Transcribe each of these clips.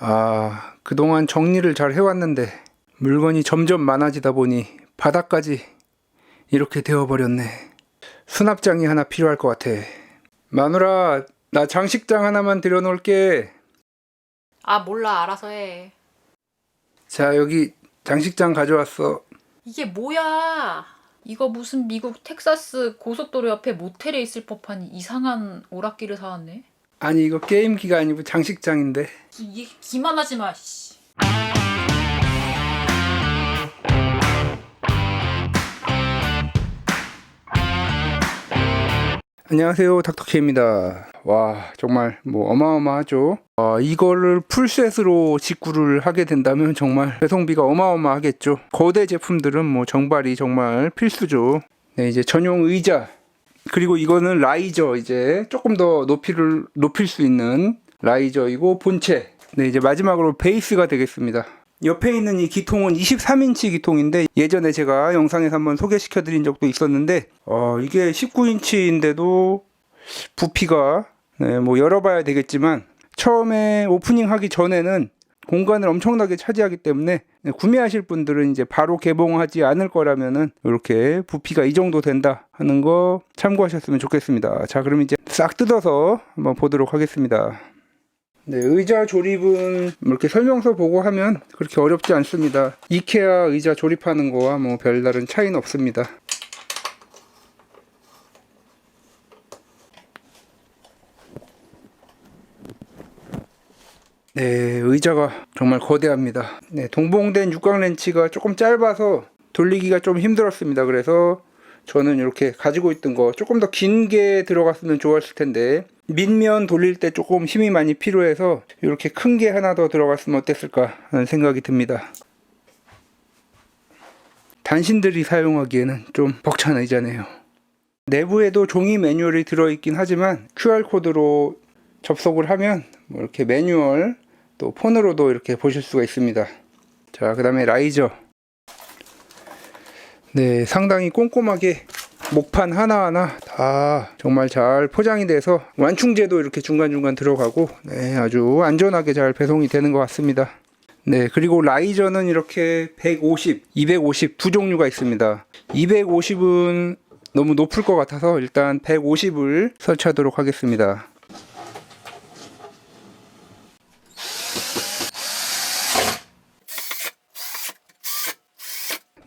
아, 그동안 정리를 잘 해왔는데 물건이 점점 많아지다 보니 바닥까지 이렇게 되어버렸네. 수납장이 하나 필요할 것 같아. 마누라, 나 장식장 하나만 들여놓을게. 아 몰라 알아서 해. 자, 여기 장식장 가져왔어. 이게 뭐야? 이거 무슨 미국 텍사스 고속도로 옆에 모텔에 있을 법한 이상한 오락기를 사왔네. 아니, 이거 게임기가 아니고 장식장인데. 이 기만 하지 마. 씨. 안녕하세요 닥터케입니다 와 정말 뭐 어마어마하죠 어, 이거를 풀셋으로 직구를 하게 된다면 정말 배송비가 어마어마하겠죠 거대 제품들은 뭐 정발이 정말 필수죠 네 이제 전용 의자 그리고 이거는 라이저 이제 조금 더 높이를 높일 수 있는 라이저이고 본체. 네 이제 마지막으로 베이스가 되겠습니다. 옆에 있는 이 기통은 23인치 기통인데 예전에 제가 영상에서 한번 소개시켜 드린 적도 있었는데 어, 이게 19인치인데도 부피가 네, 뭐 열어봐야 되겠지만 처음에 오프닝 하기 전에는 공간을 엄청나게 차지하기 때문에 네, 구매하실 분들은 이제 바로 개봉하지 않을 거라면은 이렇게 부피가 이 정도 된다 하는 거 참고하셨으면 좋겠습니다. 자, 그럼 이제 싹 뜯어서 한번 보도록 하겠습니다. 네, 의자 조립은 뭐 이렇게 설명서 보고 하면 그렇게 어렵지 않습니다. 이케아 의자 조립하는 거와 뭐 별다른 차이는 없습니다. 네, 의자가 정말 거대합니다. 네, 동봉된 육각 렌치가 조금 짧아서 돌리기가 좀 힘들었습니다. 그래서 저는 이렇게 가지고 있던 거 조금 더 긴 게 들어갔으면 좋았을 텐데 밑면 돌릴 때 조금 힘이 많이 필요해서 이렇게 큰 게 하나 더 들어갔으면 어땠을까 하는 생각이 듭니다. 단신들이 사용하기에는 좀 벅찬 의자네요. 내부에도 종이 매뉴얼이 들어있긴 하지만 QR코드로 접속을 하면 뭐 이렇게 매뉴얼 또 폰으로도 이렇게 보실 수가 있습니다. 자, 그 다음에 라이저. 네, 상당히 꼼꼼하게 목판 하나하나 다 정말 잘 포장이 돼서 완충제도 이렇게 중간중간 들어가고 네, 아주 안전하게 잘 배송이 되는 것 같습니다. 네, 그리고 라이저는 이렇게 150, 250 두 종류가 있습니다. 250은 너무 높을 것 같아서 일단 150을 설치하도록 하겠습니다.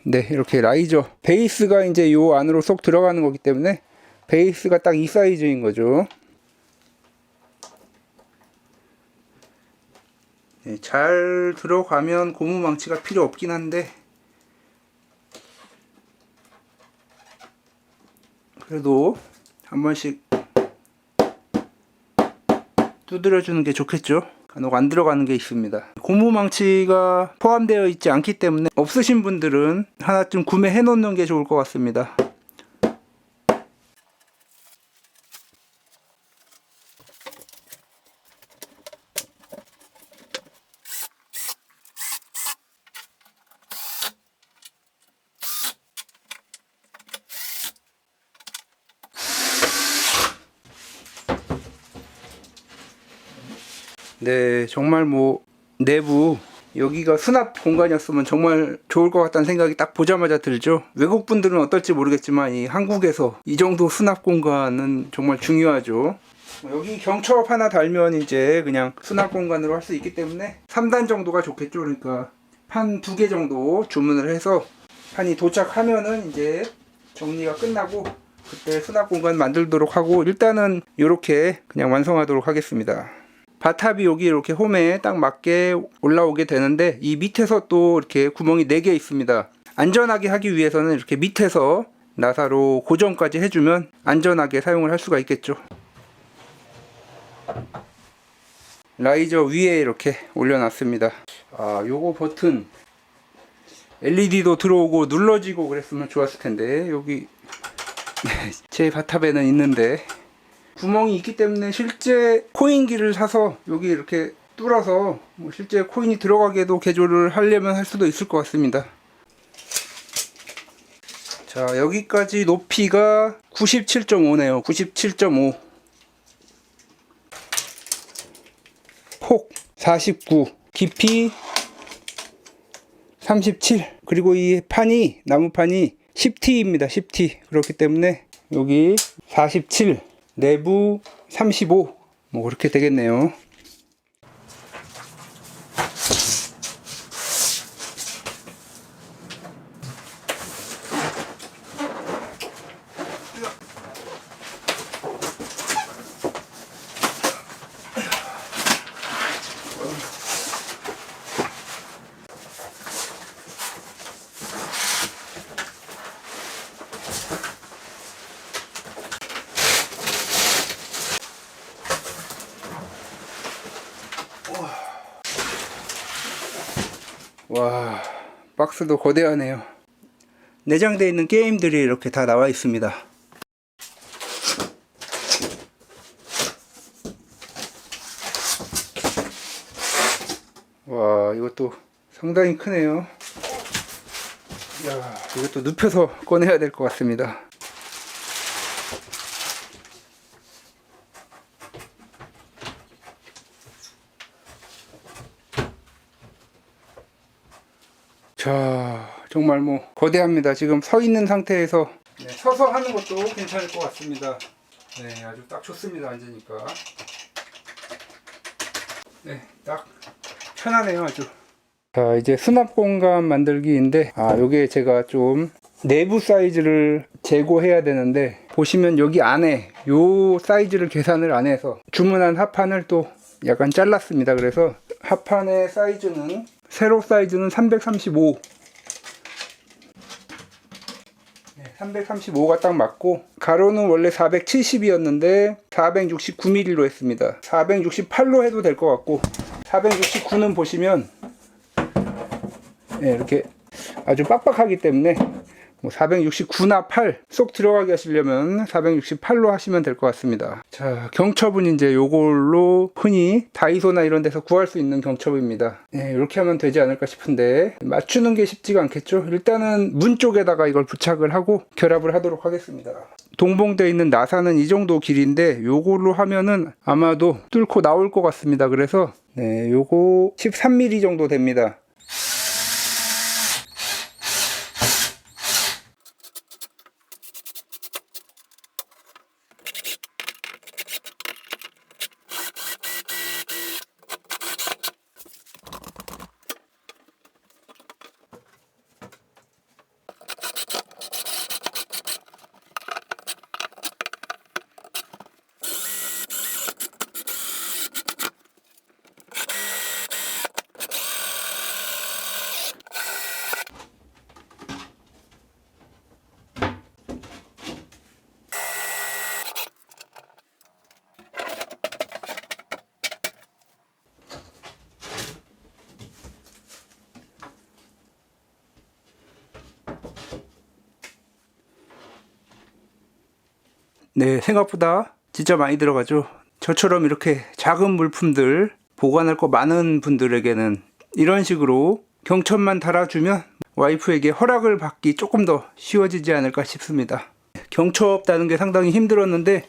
네, 이렇게 라이저 베이스가 이제 요 안으로 쏙 들어가는 거기 때문에 베이스가 딱 이 사이즈인 거죠. 네, 잘 들어가면 고무 망치가 필요 없긴 한데 그래도 한 번씩 두드려 주는 게 좋겠죠. 간혹 안 들어가는 게 있습니다. 고무 망치가 포함되어 있지 않기 때문에 없으신 분들은 하나쯤 구매해 놓는 게 좋을 것 같습니다. 네, 정말 뭐 여기가 수납 공간이었으면 정말 좋을 것 같다는 생각이 딱 보자마자 들죠. 외국 분들은 어떨지 모르겠지만 이 한국에서 이 정도 수납 공간은 정말 중요하죠. 여기 경첩 하나 달면 이제 그냥 수납 공간으로 할 수 있기 때문에 3단 정도가 좋겠죠. 그러니까 판 두 개 정도 주문을 해서 판이 도착하면은 이제 정리가 끝나고 그때 수납 공간 만들도록 하고 일단은 이렇게 그냥 완성하도록 하겠습니다. 바탑이 여기 이렇게 홈에 딱 맞게 올라오게 되는데 이 밑에서 또 이렇게 구멍이 4개 있습니다. 안전하게 하기 위해서는 이렇게 밑에서 나사로 고정까지 해주면 안전하게 사용을 할 수가 있겠죠. 라이저 위에 이렇게 올려놨습니다. 아, 요거 버튼 LED도 들어오고 눌러지고 그랬으면 좋았을 텐데 여기 제 바탑에는 있는데 구멍이 있기 때문에 실제 코인기를 사서 여기 이렇게 뚫어서 뭐 실제 코인이 들어가게도 개조를 하려면 할 수도 있을 것 같습니다. 자 여기까지 높이가 97.5네요. 97.5 폭 49 깊이 37 그리고 이 판이 나무판이 10T입니다. 10T 그렇기 때문에 여기 47 내부 35 뭐 그렇게 되겠네요 와 박스도 거대하네요. 내장되어 있는 게임들이 이렇게 다 나와 있습니다. 와 이것도 상당히 크네요. 야 이것도 눕혀서 꺼내야 될 것 같습니다 자, 정말 뭐 거대합니다. 지금 서 있는 상태에서 네, 서서 하는 것도 괜찮을 것 같습니다. 네, 아주 딱 좋습니다. 앉으니까. 네, 딱 편하네요, 아주. 자, 이제 수납 공간 만들기인데, 아, 요게 제가 좀 내부 사이즈를 재고해야 되는데, 보시면 여기 안에 요 사이즈를 계산을 안 해서 주문한 합판을 또 약간 잘랐습니다. 그래서 합판의 사이즈는 세로 사이즈는 335. 네, 335가 딱 맞고 가로는 원래 470이었는데 469mm로 했습니다. 468로 해도 될 것 같고 469는 보시면 네, 이렇게 아주 빡빡하기 때문에 뭐 469나 8 쏙 들어가게 하시려면 468로 하시면 될 것 같습니다. 자, 경첩은 이제 요걸로 흔히 다이소나 이런 데서 구할 수 있는 경첩입니다. 네, 이렇게 하면 되지 않을까 싶은데 맞추는 게 쉽지가 않겠죠. 일단은 문 쪽에다가 이걸 부착을 하고 결합을 하도록 하겠습니다. 동봉되어 있는 나사는 이 정도 길인데 요걸로 하면은 아마도 뚫고 나올 것 같습니다. 그래서 네, 요거 13mm 정도 됩니다. 네, 생각보다 진짜 많이 들어가죠. 저처럼 이렇게 작은 물품들 보관할 거 많은 분들에게는 이런 식으로 경첩만 달아주면 와이프에게 허락을 받기 조금 더 쉬워지지 않을까 싶습니다. 경첩 다는 게 상당히 힘들었는데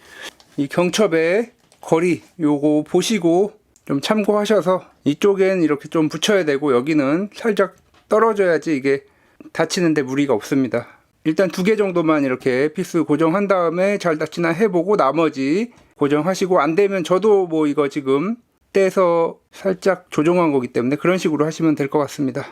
이 경첩의 거리 요거 보시고 좀 참고하셔서 이쪽엔 이렇게 좀 붙여야 되고 여기는 살짝 떨어져야지 이게 다치는데 무리가 없습니다. 일단 두 개 정도만 이렇게 피스 고정한 다음에 잘 닫히나 해보고 나머지 고정하시고 안 되면 저도 뭐 이거 지금 떼서 살짝 조정한 거기 때문에 그런 식으로 하시면 될 것 같습니다.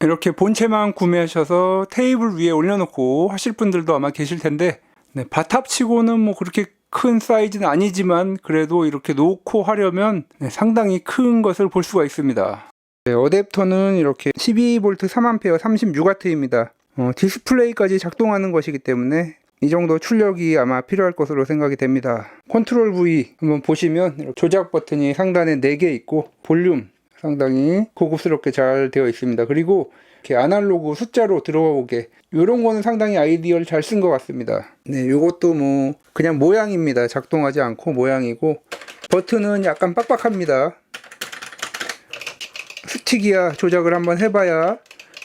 이렇게 본체만 구매하셔서 테이블 위에 올려놓고 하실 분들도 아마 계실 텐데 네, 바탑치고는 뭐 그렇게 큰 사이즈는 아니지만 그래도 이렇게 놓고 하려면 네, 상당히 큰 것을 볼 수가 있습니다. 네, 어댑터는 이렇게 12V 3A 36W입니다. 어, 디스플레이까지 작동하는 것이기 때문에 이 정도 출력이 아마 필요할 것으로 생각이 됩니다. 컨트롤 V 한번 보시면 조작 버튼이 상단에 4개 있고 볼륨 상당히 고급스럽게 잘 되어 있습니다. 그리고 이렇게 아날로그 숫자로 들어오게 이런 거는 상당히 아이디어를 잘 쓴 것 같습니다. 네, 이것도 뭐 그냥 모양입니다. 작동하지 않고 모양이고 버튼은 약간 빡빡합니다. 스틱이야 조작을 한번 해봐야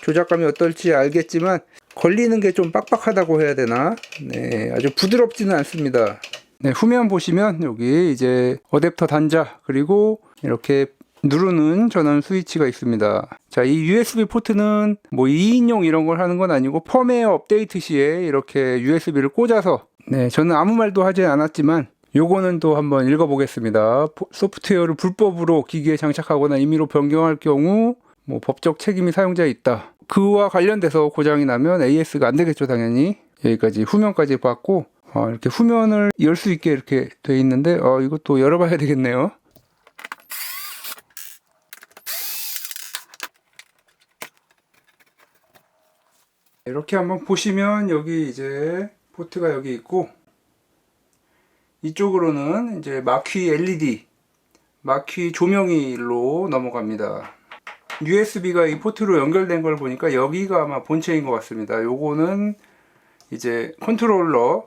조작감이 어떨지 알겠지만 걸리는 게 좀 빡빡하다고 해야 되나? 네, 아주 부드럽지는 않습니다. 네, 후면 보시면 여기 이제 어댑터 단자 그리고 이렇게 누르는 전원 스위치가 있습니다. 자, 이 USB 포트는 뭐 2인용 이런 걸 하는 건 아니고 펌웨어 업데이트 시에 이렇게 USB를 꽂아서 네, 저는 아무 말도 하지 않았지만 요거는 또 한번 읽어보겠습니다. 포- 소프트웨어를 불법으로 기기에 장착하거나 임의로 변경할 경우 뭐 법적 책임이 사용자에 있다. 그와 관련돼서 고장이 나면 AS가 안 되겠죠, 당연히. 여기까지 후면까지 봤고 어, 이렇게 후면을 열 수 있게 이렇게 돼 있는데 어, 이것도 열어봐야 되겠네요. 이렇게 한번 보시면 여기 이제 포트가 여기 있고 이쪽으로는 이제 마퀴 LED 마퀴 조명이로 넘어갑니다. USB가 이 포트로 연결된 걸 보니까 여기가 아마 본체인 것 같습니다. 요거는 이제 컨트롤러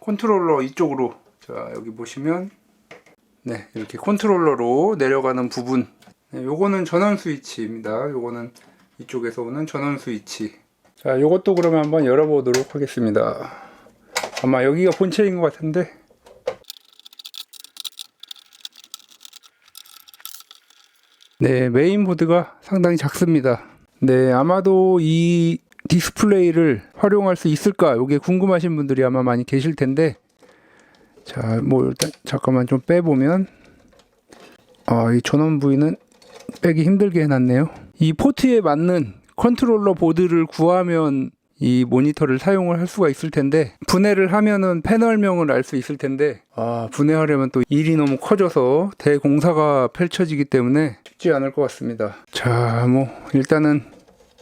컨트롤러 이쪽으로 자 여기 보시면 네 이렇게 컨트롤러로 내려가는 부분 네, 요거는 전원 스위치입니다. 요거는 이쪽에서 오는 전원 스위치 자 요것도 그러면 한번 열어보도록 하겠습니다. 아마 여기가 본체인 것 같은데 네, 메인보드가 상당히 작습니다. 네, 아마도 이 디스플레이를 활용할 수 있을까? 이게 궁금하신 분들이 아마 많이 계실 텐데, 자, 뭐 일단 잠깐만 좀 빼보면, 아, 이 전원 부위는 빼기 힘들게 해놨네요. 이 포트에 맞는 컨트롤러 보드를 구하면 이 모니터를 사용을 할 수가 있을 텐데 분해를 하면은 패널명을 알 수 있을 텐데 아 분해하려면 또 일이 너무 커져서 대공사가 펼쳐지기 때문에 쉽지 않을 것 같습니다. 자 뭐 일단은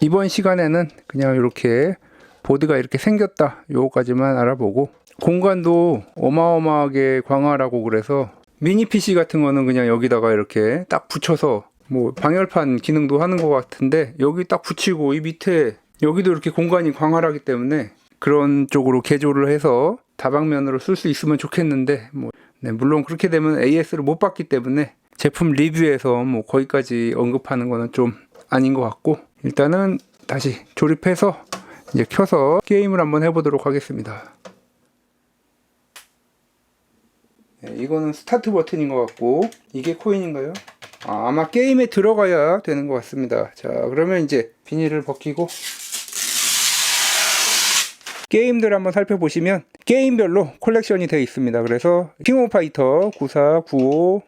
이번 시간에는 그냥 이렇게 보드가 이렇게 생겼다 요거까지만 알아보고 공간도 어마어마하게 광활하고 그래서 미니 PC 같은 거는 그냥 여기다가 이렇게 딱 붙여서 뭐 방열판 기능도 하는 것 같은데 여기 딱 붙이고 이 밑에 여기도 이렇게 공간이 광활하기 때문에 그런 쪽으로 개조를 해서 다방면으로 쓸 수 있으면 좋겠는데 뭐 네, 물론 그렇게 되면 AS를 못 받기 때문에 제품 리뷰에서 뭐 거기까지 언급하는 거는 좀 아닌 것 같고 일단은 다시 조립해서 이제 켜서 게임을 한번 해보도록 하겠습니다. 네, 이거는 스타트 버튼인 것 같고 이게 코인인가요? 아, 아마 게임에 들어가야 되는 것 같습니다. 자 그러면 이제 비닐을 벗기고 게임들 한번 살펴보시면 게임별로 콜렉션이 되어 있습니다. 그래서 킹 오브 파이터 94, 95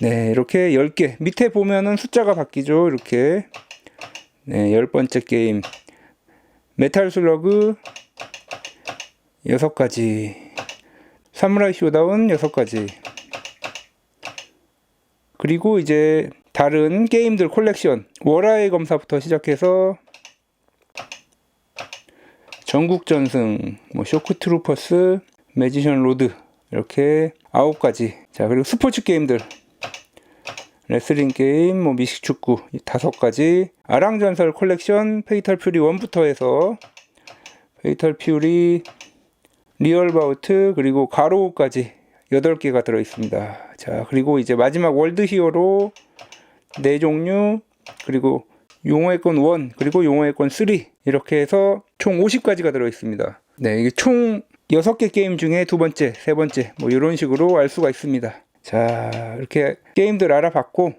네, 이렇게 10개. 밑에 보면은 숫자가 바뀌죠. 이렇게. 네, 열 번째 게임. 메탈 슬러그 6가지. 사무라이 쇼다운 6가지. 그리고 이제 다른 게임들 콜렉션. 월화의 검사부터 시작해서 전국 전승, 뭐 쇼크 트루퍼스, 매지션 로드 이렇게 아홉 가지. 자 그리고 스포츠 게임들 레슬링 게임, 뭐 미식 축구 이 다섯 가지. 아랑 전설 콜렉션 페이탈 퓨리 1부터 해서 페이탈 퓨리 리얼 바우트 그리고 가로우까지 8개가 들어 있습니다. 자, 그리고 이제 마지막 월드 히어로 네 종류 그리고 용어의 권 1, 그리고 용어의 권 3 이렇게 해서 총 50가지가 들어 있습니다. 네, 이게 총 6개 게임 중에 두 번째, 세 번째 뭐 이런 식으로 알 수가 있습니다. 자, 이렇게 게임들 알아봤고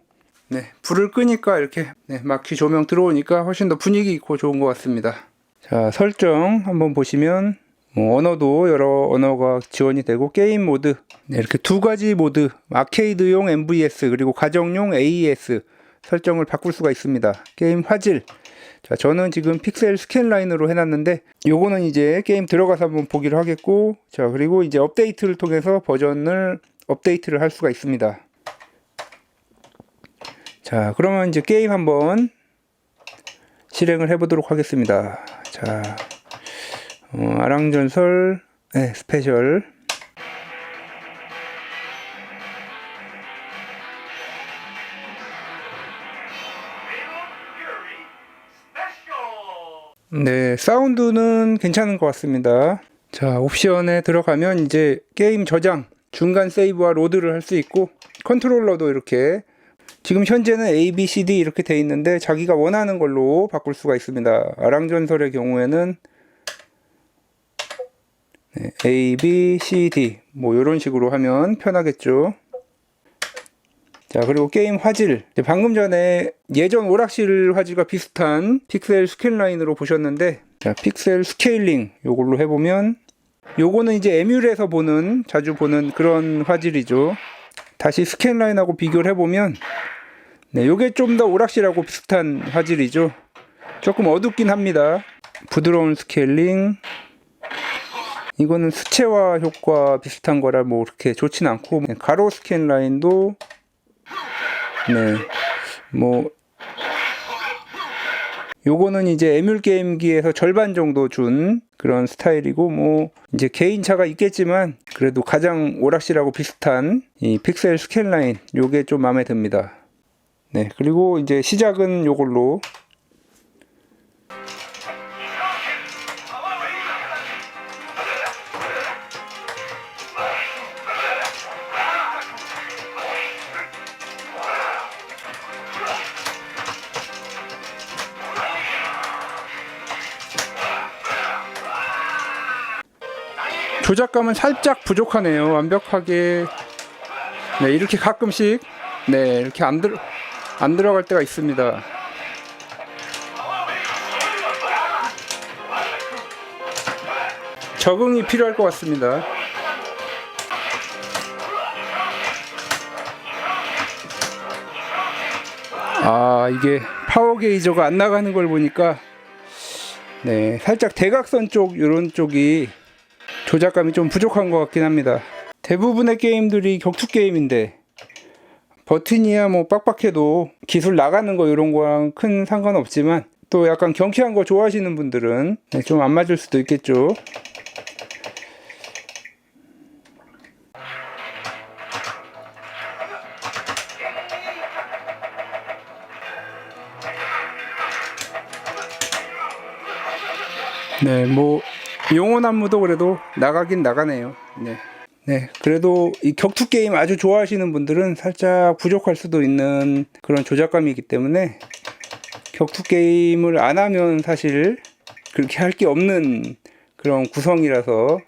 네, 불을 끄니까 이렇게 네, 마퀴 조명 들어오니까 훨씬 더 분위기 있고 좋은 것 같습니다. 자, 설정 한번 보시면 뭐 언어도 여러 언어가 지원이 되고 게임 모드 네, 이렇게 두 가지 모드 아케이드용 MVS 그리고 가정용 AES 설정을 바꿀 수가 있습니다. 게임 화질 자, 저는 지금 픽셀 스캔 라인으로 해놨는데 요거는 이제 게임 들어가서 한번 보기를 하겠고 자 그리고 이제 업데이트를 통해서 버전을 업데이트를 할 수가 있습니다. 자 그러면 이제 게임 한번 실행을 해보도록 하겠습니다. 자 어, 아랑전설 네, 스페셜 네, 사운드는 괜찮은 것 같습니다. 자, 옵션에 들어가면 이제 게임 저장, 중간 세이브와 로드를 할 수 있고, 컨트롤러도 이렇게, 지금 현재는 A, B, C, D 이렇게 돼 있는데, 자기가 원하는 걸로 바꿀 수가 있습니다. 아랑전설의 경우에는, 네, A, B, C, D. 뭐 이런 식으로 하면 편하겠죠. 자 그리고 게임 화질. 방금 전에 예전 오락실 화질과 비슷한 픽셀 스케일 라인으로 보셨는데 자 픽셀 스케일링 요걸로 해보면 요거는 이제 에뮬에서 보는 자주 보는 그런 화질이죠. 다시 스캔 라인하고 비교를 해보면 네 요게 좀 더 오락실하고 비슷한 화질이죠. 조금 어둡긴 합니다. 부드러운 스케일링 이거는 수채화 효과 비슷한 거라 뭐 그렇게 좋진 않고 네, 가로 스캔 라인도 네. 뭐 요거는 이제 에뮬 게임기에서 절반 정도 준 그런 스타일이고 뭐 이제 개인차가 있겠지만 그래도 가장 오락실하고 비슷한 이 픽셀 스캔 라인 요게 좀 마음에 듭니다. 네. 그리고 이제 시작은 요걸로 조작감은 살짝 부족하네요. 완벽하게 네, 이렇게 가끔씩 네, 이렇게 안 들어 안 들어갈 때가 있습니다. 적응이 필요할 것 같습니다. 아, 이게 파워 게이저가 안 나가는 걸 보니까 네, 살짝 대각선 쪽 이런 쪽이 조작감이 좀 부족한 것 같긴 합니다. 대부분의 게임들이 격투 게임인데 버튼이야 뭐 빡빡해도 기술 나가는 거 이런 거랑 큰 상관없지만 또 약간 경쾌한 거 좋아하시는 분들은 네, 좀안 맞을 수도 있겠죠. 네, 뭐 용원 안무도 그래도 나가긴 나가네요. 네. 네, 그래도 이 격투 게임 아주 좋아하시는 분들은 살짝 부족할 수도 있는 그런 조작감이기 때문에 격투 게임을 안 하면 사실 그렇게 할 게 없는 그런 구성이라서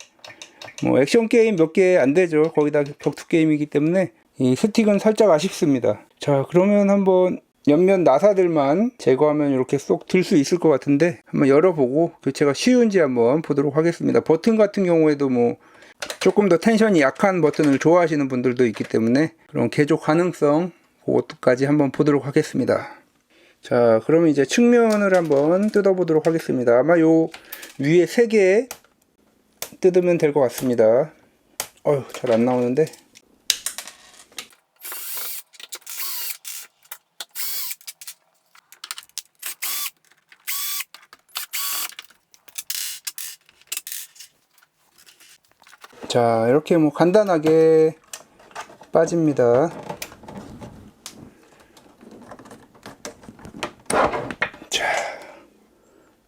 뭐 액션 게임 몇 개 안 되죠. 거기다 격투 게임이기 때문에 이 스틱은 살짝 아쉽습니다. 자, 그러면 한번 옆면 나사들만 제거하면 이렇게 쏙 들 수 있을 것 같은데 한번 열어보고 교체가 쉬운지 한번 보도록 하겠습니다. 버튼 같은 경우에도 뭐 조금 더 텐션이 약한 버튼을 좋아하시는 분들도 있기 때문에 그런 개조 가능성 그것까지 한번 보도록 하겠습니다. 자, 그러면 이제 측면을 한번 뜯어보도록 하겠습니다. 아마 요 위에 세 개 뜯으면 될 것 같습니다. 어휴, 잘 안 나오는데. 자, 이렇게 뭐 간단하게 빠집니다. 자,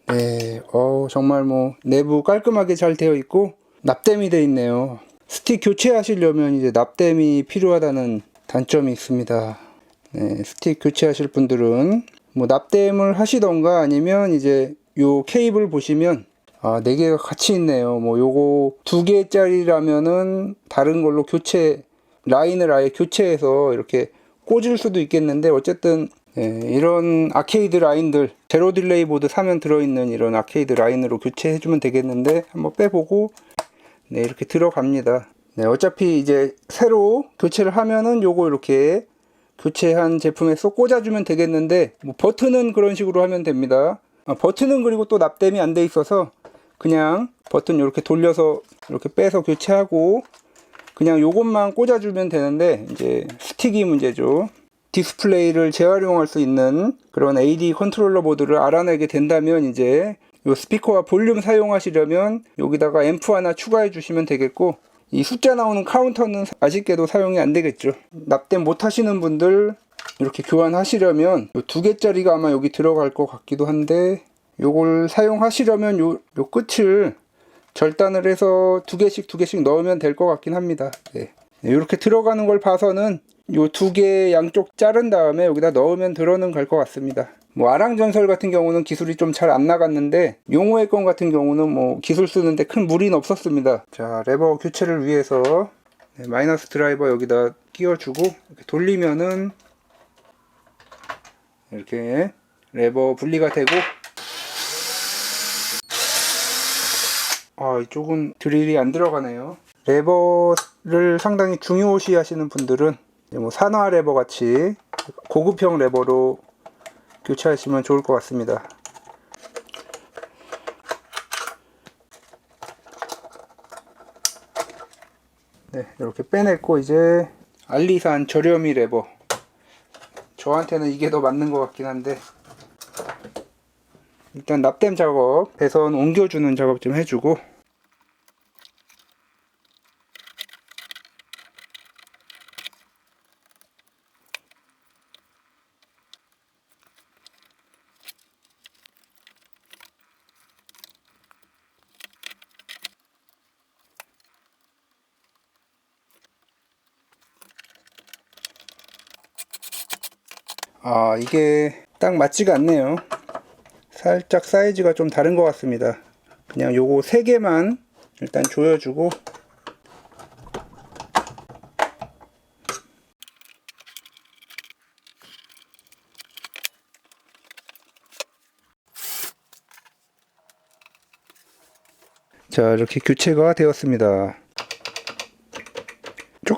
네, 어 정말 뭐 내부 깔끔하게 잘 되어 있고 납땜이 되어 있네요. 스틱 교체하시려면 이제 납땜이 필요하다는 단점이 있습니다. 네, 스틱 교체하실 분들은 뭐 납땜을 하시던가 아니면 이제 요 케이블 보시면 아, 네 개가 같이 있네요. 뭐 요거 두 개짜리라면은 다른 걸로 교체 라인을 아예 교체해서 이렇게 꽂을 수도 있겠는데 어쨌든 예, 이런 아케이드 라인들 제로 딜레이 보드 사면 들어있는 이런 아케이드 라인으로 교체해주면 되겠는데 한번 빼보고 네 이렇게 들어갑니다. 네 어차피 이제 새로 교체를 하면은 요거 이렇게 교체한 제품에 쏙 꽂아주면 되겠는데 뭐 버튼은 그런 식으로 하면 됩니다. 아, 버튼은 그리고 또 납땜이 안 돼 있어서 그냥 버튼 이렇게 돌려서 이렇게 빼서 교체하고 그냥 요것만 꽂아주면 되는데 이제 스틱이 문제죠. 디스플레이를 재활용할 수 있는 그런 AD 컨트롤러 보드를 알아내게 된다면 이제 요 스피커와 볼륨 사용하시려면 여기다가 앰프 하나 추가해 주시면 되겠고 이 숫자 나오는 카운터는 아쉽게도 사용이 안 되겠죠. 납땜 못 하시는 분들 이렇게 교환하시려면 요두 개짜리가 아마 여기 들어갈 것 같기도 한데 요걸 사용하시려면 요, 요 끝을 절단을 해서 두 개씩 두 개씩 넣으면 될 것 같긴 합니다. 네. 네, 이렇게 들어가는 걸 봐서는 요 두 개 양쪽 자른 다음에 여기다 넣으면 들어는 갈 것 같습니다. 뭐 아랑전설 같은 경우는 기술이 좀 잘 안 나갔는데 용호의 건 같은 경우는 뭐 기술 쓰는데 큰 무리는 없었습니다. 자 레버 교체를 위해서 네, 마이너스 드라이버 여기다 끼워주고 이렇게 돌리면은 이렇게 레버 분리가 되고 아 이쪽은 드릴이 안 들어가네요. 레버를 상당히 중요시 하시는 분들은 뭐 산화 레버 같이 고급형 레버로 교체하시면 좋을 것 같습니다. 네, 이렇게 빼냈고 이제 알리산 저렴이 레버. 저한테는 이게 더 맞는 것 같긴 한데 일단 납땜 작업, 배선 옮겨주는 작업 좀 해주고 아 이게 딱 맞지가 않네요. 살짝 사이즈가 좀 다른 것 같습니다. 그냥 요거 세 개만 일단 조여주고. 자 이렇게 교체가 되었습니다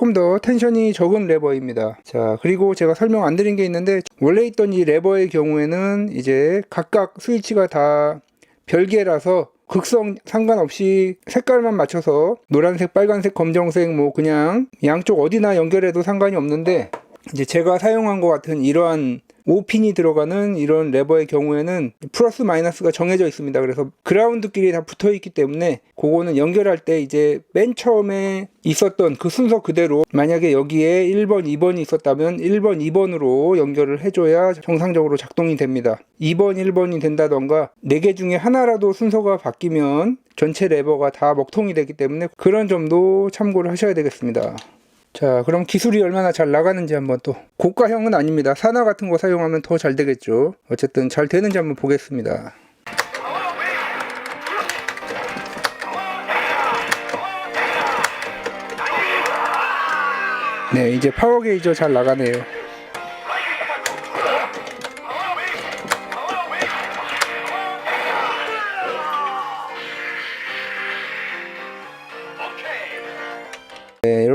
조금 더 텐션이 적은 레버입니다. 자, 그리고 제가 설명 안 드린 게 있는데, 원래 있던 이 레버의 경우에는 이제 각각 스위치가 다 별개라서 극성 상관없이 색깔만 맞춰서 노란색, 빨간색, 검정색 뭐 그냥 양쪽 어디나 연결해도 상관이 없는데, 이제 제가 사용한 것 같은 이러한 5핀이 들어가는 이런 레버의 경우에는 플러스 마이너스가 정해져 있습니다. 그래서 그라운드끼리 다 붙어 있기 때문에 그거는 연결할 때 이제 맨 처음에 있었던 그 순서 그대로 만약에 여기에 1번, 2번이 있었다면 1번, 2번으로 연결을 해줘야 정상적으로 작동이 됩니다. 2번, 1번이 된다던가 4개 중에 하나라도 순서가 바뀌면 전체 레버가 다 먹통이 되기 때문에 그런 점도 참고를 하셔야 되겠습니다. 자, 그럼 기술이 얼마나 잘 나가는지 한번 또 고가형은 아닙니다. 산화 같은 거 사용하면 더 잘 되겠죠. 어쨌든 잘 되는지 한번 보겠습니다. 네, 이제 파워 게이저 잘 나가네요.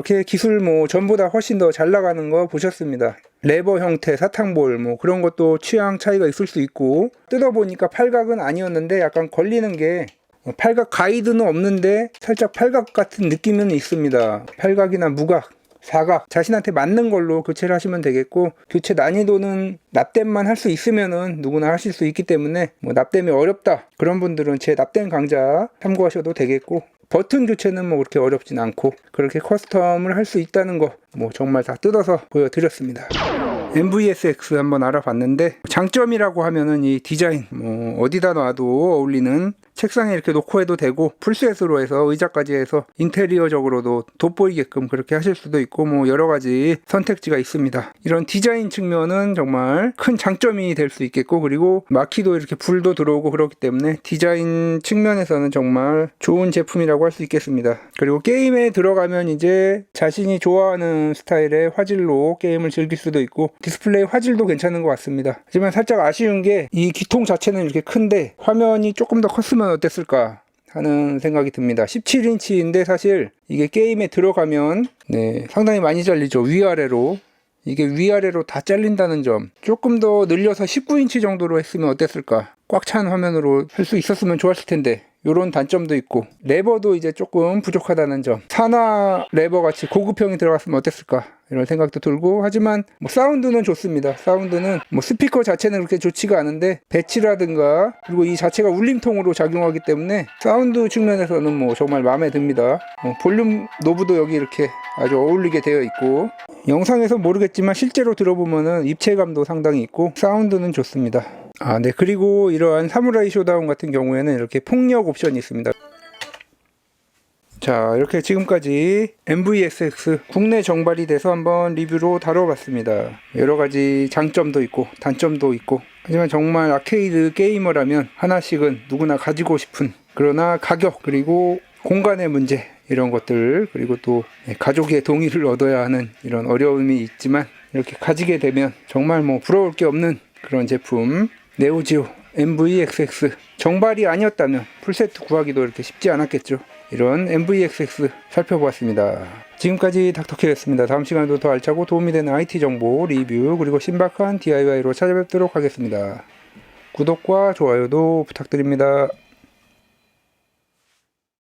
이렇게 기술 뭐 전보다 훨씬 더 잘 나가는 거 보셨습니다. 레버 형태, 사탕볼 뭐 그런 것도 취향 차이가 있을 수 있고 뜯어보니까 팔각은 아니었는데 약간 걸리는 게 팔각 가이드는 없는데 살짝 팔각 같은 느낌은 있습니다. 팔각이나 무각, 사각 자신한테 맞는 걸로 교체를 하시면 되겠고 교체 난이도는 납땜만 할 수 있으면은 누구나 하실 수 있기 때문에 뭐 납땜이 어렵다 그런 분들은 제 납땜 강좌 참고하셔도 되겠고 버튼 교체는 뭐 그렇게 어렵진 않고 그렇게 커스텀을 할 수 있다는 거 뭐 정말 다 뜯어서 보여드렸습니다. MVSX 한번 알아봤는데 장점이라고 하면은 이 디자인 뭐 어디다 놔도 어울리는 책상에 이렇게 놓고 해도 되고 풀셋으로 해서 의자까지 해서 인테리어적으로도 돋보이게끔 그렇게 하실 수도 있고 뭐 여러 가지 선택지가 있습니다. 이런 디자인 측면은 정말 큰 장점이 될 수 있겠고 그리고 마키도 이렇게 불도 들어오고 그렇기 때문에 디자인 측면에서는 정말 좋은 제품이라고 할 수 있겠습니다. 그리고 게임에 들어가면 이제 자신이 좋아하는 스타일의 화질로 게임을 즐길 수도 있고 디스플레이 화질도 괜찮은 것 같습니다. 하지만 살짝 아쉬운 게 이 기통 자체는 이렇게 큰데 화면이 조금 더 컸으면 어땠을까 하는 생각이 듭니다. 17인치인데 사실 이게 게임에 들어가면 네, 상당히 많이 잘리죠. 위아래로. 이게 위아래로 다 잘린다는 점. 조금 더 늘려서 19인치 정도로 했으면 어땠을까? 꽉 찬 화면으로 할 수 있었으면 좋았을 텐데. 요런 단점도 있고 레버도 이제 조금 부족하다는 점. 산화 레버 같이 고급형이 들어갔으면 어땠을까? 이런 생각도 들고 하지만 뭐 사운드는 좋습니다. 사운드는 뭐 스피커 자체는 그렇게 좋지가 않은데 배치라든가 그리고 이 자체가 울림통으로 작용하기 때문에 사운드 측면에서는 뭐 정말 마음에 듭니다. 뭐 볼륨 노브도 여기 이렇게 아주 어울리게 되어 있고 영상에서 모르겠지만 실제로 들어보면은 입체감도 상당히 있고 사운드는 좋습니다 아, 네. 그리고 이러한 사무라이 쇼다운 같은 경우에는 이렇게 폭력 옵션이 있습니다. 자, 이렇게 지금까지 MVSX 국내 정발이 돼서 한번 리뷰로 다뤄봤습니다. 여러 가지 장점도 있고 단점도 있고 하지만 정말 아케이드 게이머라면 하나씩은 누구나 가지고 싶은 그러나 가격 그리고 공간의 문제 이런 것들 그리고 또 가족의 동의를 얻어야 하는 이런 어려움이 있지만 이렇게 가지게 되면 정말 뭐 부러울 게 없는 그런 제품 네오지오 MVXX 정발이 아니었다면 풀세트 구하기도 이렇게 쉽지 않았겠죠. 이런 MVXX 살펴보았습니다. 지금까지 닥터케였습니다. 다음 시간에도 더 알차고 도움이 되는 IT 정보 리뷰 그리고 신박한 DIY로 찾아뵙도록 하겠습니다. 구독과 좋아요도 부탁드립니다.